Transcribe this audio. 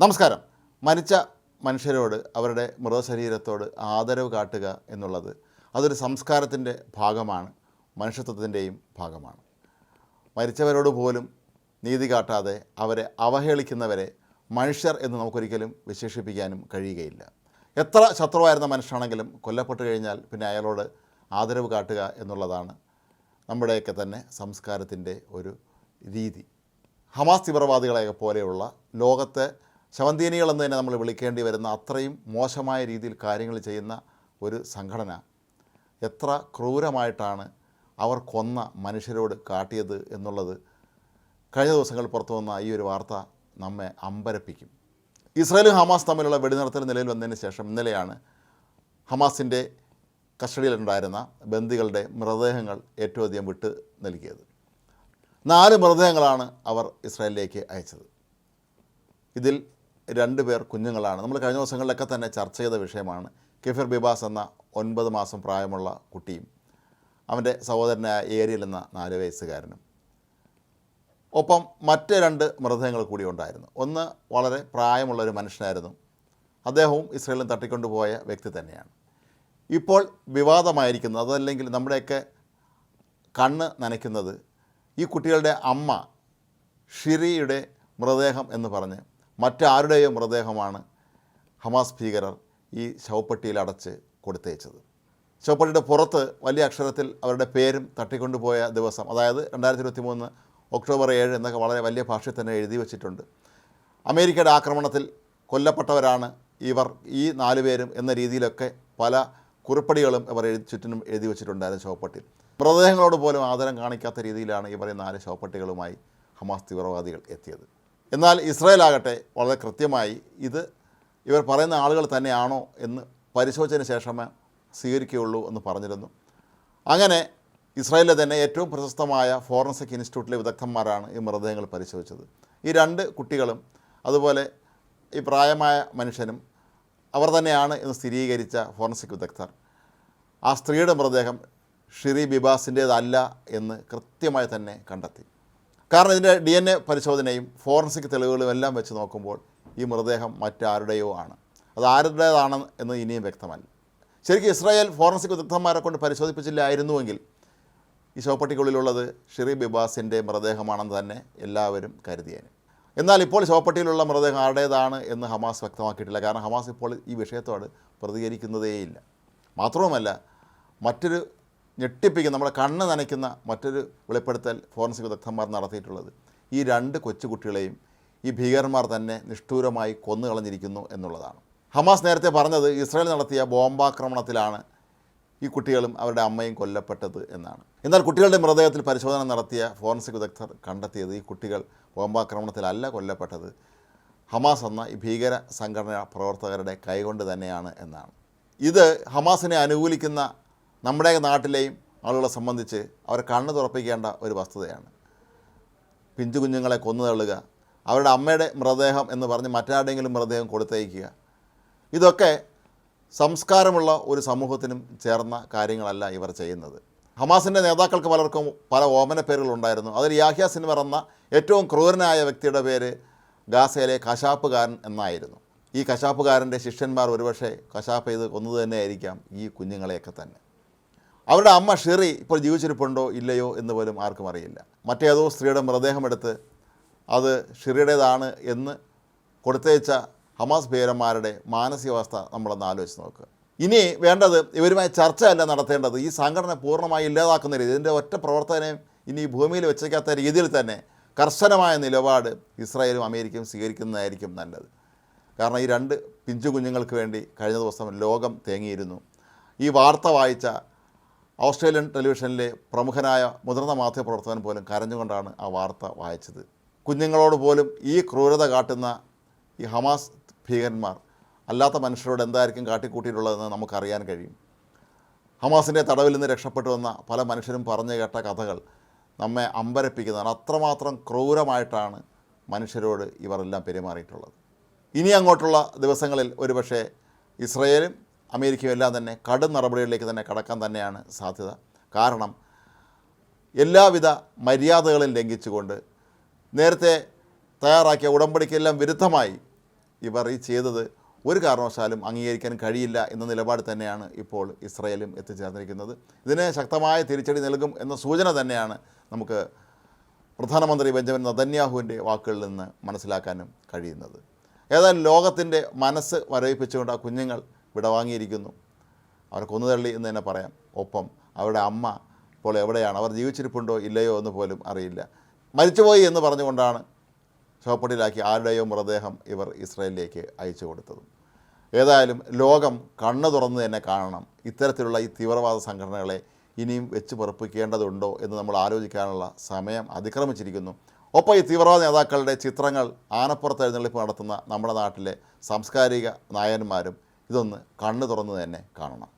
നമസ്കാരം. മരിച്ച മനുഷ്യരോട് അവരുടെ മൃതശരീരത്തോട് ആദരവ് കാട്ടുക എന്നുള്ളത് അതൊരു സംസ്കാരത്തിന്റെ ഭാഗമാണ് മനുഷ്യത്വത്തിന്റെയും ഭാഗമാണ്. മരിച്ചവരോട് പോലും നീതി കാട്ടാതെ അവരെ അവഹേളിക്കുന്നവരെ മനുഷ്യർ എന്ന് നമുക്കൊരിക്കലും വിശേഷിപ്പിക്കാനും കഴിയുകയില്ല. എത്ര ശത്രുവായിരുന്ന മനുഷ്യനാണെങ്കിലും കൊല്ലപ്പെട്ട് കഴിഞ്ഞാൽ പിന്നെ അയാളോട് ആദരവ് കാട്ടുക എന്നുള്ളതാണ് നമ്മുടെയൊക്കെ തന്നെ സംസ്കാരത്തിന്റെ ഒരു രീതി. ഹമാസ് തീവ്രവാദികളെ പോലെയുള്ള ലോകത്തെ ശവന്തീനികൾ എന്ന് തന്നെ നമ്മൾ വിളിക്കേണ്ടി വരുന്ന അത്രയും മോശമായ രീതിയിൽ കാര്യങ്ങൾ ചെയ്യുന്ന ഒരു സംഘടന എത്ര ക്രൂരമായിട്ടാണ് അവർ കൊന്ന മനുഷ്യരോട് കാട്ടിയത് എന്നുള്ളത് കഴിഞ്ഞ ദിവസങ്ങൾ പുറത്തു വന്ന ഈ ഒരു വാർത്ത നമ്മെ അമ്പരപ്പിക്കും. ഇസ്രായേലും ഹമാസ് തമ്മിലുള്ള വെടിനിർത്തൽ നിലയിൽ വന്നതിന് ശേഷം ഇന്നലെയാണ് ഹമാസിന്റെ കസ്റ്റഡിയിലുണ്ടായിരുന്ന ബന്ദികളുടെ മൃതദേഹങ്ങൾ ഏറ്റവും അധികം വിട്ട് നൽകിയത്. നാല് മൃതദേഹങ്ങളാണ് അവർ ഇസ്രായേലിലേക്ക് അയച്ചത്. ഇതിൽ രണ്ട് പേർ കുഞ്ഞുങ്ങളാണ്. നമ്മൾ കഴിഞ്ഞ ദിവസങ്ങളിലൊക്കെ തന്നെ ചർച്ച ചെയ്ത വിഷയമാണ്. കെഫിർ ബിബാസ് എന്ന ഒൻപത് മാസം പ്രായമുള്ള കുട്ടിയും അവന്റെ സഹോദരനായ ഏരിയൽ എന്ന നാല് വയസ്സുകാരനും. ഒപ്പം മറ്റ് രണ്ട് മൃതദേഹങ്ങൾ കൂടി ഉണ്ടായിരുന്നു. ഒന്ന് വളരെ പ്രായമുള്ള ഒരു മനുഷ്യനായിരുന്നു. അദ്ദേഹവും ഇസ്രയേലിൽ തട്ടിക്കൊണ്ടുപോയ വ്യക്തി തന്നെയാണ്. ഇപ്പോൾ വിവാദമായിരിക്കുന്നത് അതല്ലെങ്കിൽ നമ്മുടെയൊക്കെ കണ്ണ് നനയ്ക്കുന്നത് ഈ കുട്ടികളുടെ അമ്മ ഷിരിയുടെ മൃതദേഹം എന്ന് പറഞ്ഞ് മറ്റാരുടെയോ മൃതദേഹമാണ് ഹമാസ് ഭീകരർ ഈ ശവപ്പെട്ടിയിൽ അടച്ച് കൊടുത്തയച്ചത് ശവപ്പെട്ടിയുടെ പുറത്ത് വലിയ അക്ഷരത്തിൽ അവരുടെ പേരും തട്ടിക്കൊണ്ടുപോയ ദിവസം അതായത് രണ്ടായിരത്തി ഇരുപത്തി മൂന്ന് ഒക്ടോബർ ഏഴ് എന്നൊക്കെ വളരെ വലിയ ഭാഷയിൽ തന്നെ എഴുതി വച്ചിട്ടുണ്ട്. അമേരിക്കയുടെ ആക്രമണത്തിൽ കൊല്ലപ്പെട്ടവരാണ് ഇവർ ഈ നാലു പേരും എന്ന രീതിയിലൊക്കെ പല കുറിപ്പടികളും ഇവർ എഴുതി ചുറ്റിനും എഴുതി വച്ചിട്ടുണ്ടായിരുന്നു ശവപ്പെട്ടിയിൽ. മൃതദേഹങ്ങളോട് പോലും ആദരം കാണിക്കാത്ത രീതിയിലാണ് ഇവർ ഈ നാല് ശവപ്പെട്ടികളുമായി ഹമാസ് തീവ്രവാദികൾ എത്തിയത്. എന്നാൽ ഇസ്രായേൽ ആകട്ടെ വളരെ കൃത്യമായി ഇത് ഇവർ പറയുന്ന ആളുകൾ തന്നെയാണോ എന്ന് പരിശോധിച്ചതിന് ശേഷമേ സ്വീകരിക്കുകയുള്ളൂ എന്ന് പറഞ്ഞിരുന്നു. അങ്ങനെ ഇസ്രായേലിലെ തന്നെ ഏറ്റവും പ്രശസ്തമായ ഫോറൻസിക് ഇൻസ്റ്റിറ്റ്യൂട്ടിലെ വിദഗ്ധന്മാരാണ് ഈ മൃതദേഹങ്ങൾ പരിശോധിച്ചത്. ഈ രണ്ട് കുട്ടികളും അതുപോലെ ഈ പ്രായമായ മനുഷ്യനും അവർ തന്നെയാണ് എന്ന് സ്ഥിരീകരിച്ച ഫോറൻസിക് വിദഗ്ധർ. ആ സ്ത്രീയുടെ മൃതദേഹം ഷിറി ബിബാസിന്റേതല്ല എന്ന് കൃത്യമായി തന്നെ കണ്ടെത്തി. കാരണം ഇതിന്റെ ഡി എൻ എ പരിശോധനയും ഫോറൻസിക് തെളിവുകളും എല്ലാം വെച്ച് നോക്കുമ്പോൾ ഈ മൃതദേഹം മറ്റാരുടെയോ ആണ്. അത് ആരുടേതാണ് എന്ന് ഇനിയും വ്യക്തമല്ല. ശരിക്കും ഇസ്രായേൽ ഫോറൻസിക് വിദഗ്ധന്മാരെ കൊണ്ട് പരിശോധിപ്പിച്ചില്ലായിരുന്നുവെങ്കിൽ ഈ ശവപ്പെട്ടിക്കുള്ളിലുള്ളത് ഷിറി ബിബാസിന്റെ മൃതദേഹമാണെന്ന് തന്നെ എല്ലാവരും കരുതിയേനെ. എന്നാൽ ഇപ്പോൾ ശവപ്പെട്ടിയിലുള്ള മൃതദേഹം ആരുടേതാണ് എന്ന് ഹമാസ് വ്യക്തമാക്കിയിട്ടില്ല. കാരണം ഹമാസ് ഇപ്പോൾ ഈ വിഷയത്തോട് പ്രതികരിക്കുന്നതേയില്ല. മാത്രവുമല്ല മറ്റൊരു ഞെട്ടിപ്പിക്കുന്ന നമ്മുടെ കണ്ണ് നനയ്ക്കുന്ന മറ്റൊരു വെളിപ്പെടുത്തൽ ഫോറൻസിക് വിദഗ്ധന്മാർ നടത്തിയിട്ടുള്ളത്. ഈ രണ്ട് കൊച്ചുകുട്ടികളെയും ഈ ഭീകരന്മാർ തന്നെ നിഷ്ഠൂരമായി കൊന്നു കളഞ്ഞിരിക്കുന്നു എന്നുള്ളതാണ്. ഹമാസ് നേരത്തെ പറഞ്ഞത് ഇസ്രായേൽ നടത്തിയ ബോംബാക്രമണത്തിലാണ് ഈ കുട്ടികളും അവരുടെ അമ്മയും കൊല്ലപ്പെട്ടത് എന്നാണ്. എന്നാൽ കുട്ടികളുടെ മൃതദേഹത്തിൽ പരിശോധന നടത്തിയ ഫോറൻസിക് വിദഗ്ധർ കണ്ടെത്തിയത് ഈ കുട്ടികൾ ബോംബാക്രമണത്തിലല്ല കൊല്ലപ്പെട്ടത്. ഹമാസ് എന്ന ഈ ഭീകര സംഘടന പ്രവർത്തകരുടെ കൈകൊണ്ട് തന്നെയാണ് എന്നാണ്. ഇത് ഹമാസിനെ അനുകൂലിക്കുന്ന നമ്മുടെ നാട്ടിലെയും ആളുകളെ സംബന്ധിച്ച് അവർ കണ്ണ് തുറപ്പിക്കേണ്ട ഒരു വസ്തുതയാണ്. പിഞ്ചു കുഞ്ഞുങ്ങളെ കൊന്നു തള്ളുക അവരുടെ അമ്മയുടെ മൃതദേഹം എന്ന് പറഞ്ഞ് മറ്റാരുടെയെങ്കിലും മൃതദേഹം കൊടുത്തയക്കുക. ഇതൊക്കെ സംസ്കാരമുള്ള ഒരു സമൂഹത്തിനും ചേർന്ന കാര്യങ്ങളല്ല ഇവർ ചെയ്യുന്നത്. ഹമാസിന്റെ നേതാക്കൾക്ക് പലർക്കും പല ഓമന പേരുകളുണ്ടായിരുന്നു അതിൽ യാഹ്യ സിൻവർ എന്ന ഏറ്റവും ക്രൂരനായ വ്യക്തിയുടെ പേര് ഗാസയിലെ കശാപ്പുകാരൻ എന്നായിരുന്നു. ഈ കശാപ്പുകാരന്റെ ശിഷ്യന്മാർ ഒരുപക്ഷെ കശാപ്പ് ചെയ്ത് കൊന്നത് തന്നെയായിരിക്കാം ഈ കുഞ്ഞുങ്ങളെയൊക്കെ തന്നെ. അവരുടെ അമ്മ ഷെറി ഇപ്പോൾ ജീവിച്ചിരിപ്പുണ്ടോ ഇല്ലയോ എന്ന് പോലും ആർക്കും അറിയില്ല. മറ്റേതോ സ്ത്രീയുടെ മൃതദേഹമെടുത്ത് അത് ഷെറിയുടേതാണ് എന്ന് കൊടുത്തയച്ച ഹമാസ് ഭീകരന്മാരുടെ മാനസികാവസ്ഥ നമ്മളൊന്ന് ആലോചിച്ച് നോക്കുക ഇനി വേണ്ടത് ഇവരുമായി ചർച്ചയല്ല നടത്തേണ്ടത്. ഈ സംഘടന പൂർണമായി ഇല്ലാതാക്കുന്ന രീതി ഇതിന്റെ ഒറ്റ പ്രവർത്തനം ഇനി ഭൂമിയിൽ വെച്ചേക്കാത്ത രീതിയിൽ തന്നെ കർശനമായ നിലപാട് ഇസ്രായേലും അമേരിക്കയും സ്വീകരിക്കുന്നതായിരിക്കും നല്ലത്. കാരണം ഈ രണ്ട് പിഞ്ചു കുഞ്ഞുങ്ങൾക്ക് വേണ്ടി കഴിഞ്ഞ ദിവസം ലോകം തേങ്ങിയിരുന്നു. ഈ വാർത്ത വായിച്ച ഓസ്ട്രേലിയൻ ടെലിവിഷനിലെ പ്രമുഖനായ മുതിർന്ന മാധ്യമപ്രവർത്തകൻ പോലും കരഞ്ഞുകൊണ്ടാണ് ആ വാർത്ത വായിച്ചത്. കുഞ്ഞുങ്ങളോട് പോലും ഈ ക്രൂരത കാട്ടുന്ന ഈ ഹമാസ് ഭീകരന്മാർ അല്ലാത്ത മനുഷ്യരോട് എന്തായിരിക്കും കാട്ടിക്കൂട്ടിയിട്ടുള്ളതെന്ന് നമുക്കറിയാൻ കഴിയും. ഹമാസിന്റെ തടവിൽ നിന്ന് രക്ഷപ്പെട്ടു വന്ന പല മനുഷ്യരും പറഞ്ഞു കേട്ട കഥകൾ നമ്മെ അമ്പരപ്പിക്കുന്നതാണ്. അത്രമാത്രം ക്രൂരമായിട്ടാണ് മനുഷ്യരോട് ഇവരെല്ലാം പെരുമാറിയിട്ടുള്ളത്. ഇനി അങ്ങോട്ടുള്ള ദിവസങ്ങളിൽ ഒരുപക്ഷെ ഇസ്രയേലും അമേരിക്കയും എല്ലാം തന്നെ കടും നടപടികളിലേക്ക് തന്നെ കടക്കാൻ തന്നെയാണ് സാധ്യത. കാരണം എല്ലാവിധ മര്യാദകളും ലംഘിച്ചുകൊണ്ട് നേരത്തെ തയ്യാറാക്കിയ ഉടമ്പടിക്കെല്ലാം വിരുദ്ധമായി ഇവർ ഈ ചെയ്തത് ഒരു കാരണവശാലും അംഗീകരിക്കാൻ കഴിയില്ല എന്ന നിലപാട് തന്നെയാണ് ഇപ്പോൾ ഇസ്രയേലും എത്തിച്ചേർന്നിരിക്കുന്നത്. ഇതിന് ശക്തമായ തിരിച്ചടി നൽകും എന്ന സൂചന തന്നെയാണ് നമുക്ക് പ്രധാനമന്ത്രി ബെഞ്ചമിൻ നദന്യാഹുവിന്റെ വാക്കുകളിൽ നിന്ന് മനസ്സിലാക്കാനും കഴിയുന്നത്. ഏതായാലും ലോകത്തിന്റെ മനസ്സ് വരവിപ്പിച്ചുകൊണ്ട് ആ കുഞ്ഞുങ്ങൾ വിടവാങ്ങിയിരിക്കുന്നു. അവർ കൊന്നുതള്ളി എന്ന് തന്നെ പറയാം. ഒപ്പം അവരുടെ അമ്മ ഇപ്പോൾ എവിടെയാണ്? അവർ ജീവിച്ചിരിപ്പുണ്ടോ? ഇല്ലയോ എന്ന് പോലും അറിയില്ല. മരിച്ചുപോയി എന്ന് പറഞ്ഞുകൊണ്ടാണ് ചോപ്പടിയിലാക്കി ആരുടെയോ മൃതദേഹം ഇവർ ഇസ്രയേലിലേക്ക് അയച്ചു കൊടുത്തത്. ഏതായാലും ലോകം കണ്ണു തുറന്ന് തന്നെ കാണണം. ഇത്തരത്തിലുള്ള ഈ തീവ്രവാദ സംഘടനകളെ ഇനിയും വെച്ച് പറപ്പിക്കേണ്ടതുണ്ടോ എന്ന് നമ്മൾ ആലോചിക്കാനുള്ള സമയം അതിക്രമിച്ചിരിക്കുന്നു. ഒപ്പം ഈ തീവ്രവാദ നേതാക്കളുടെ ചിത്രങ്ങൾ ആനപ്പുറത്ത് എഴുന്നള്ളിപ്പ് നടത്തുന്ന നമ്മുടെ നാട്ടിലെ സാംസ്കാരിക നായന്മാരും ഇതൊന്ന് കണ്ണു തുറന്ന് തന്നെ കാണണം.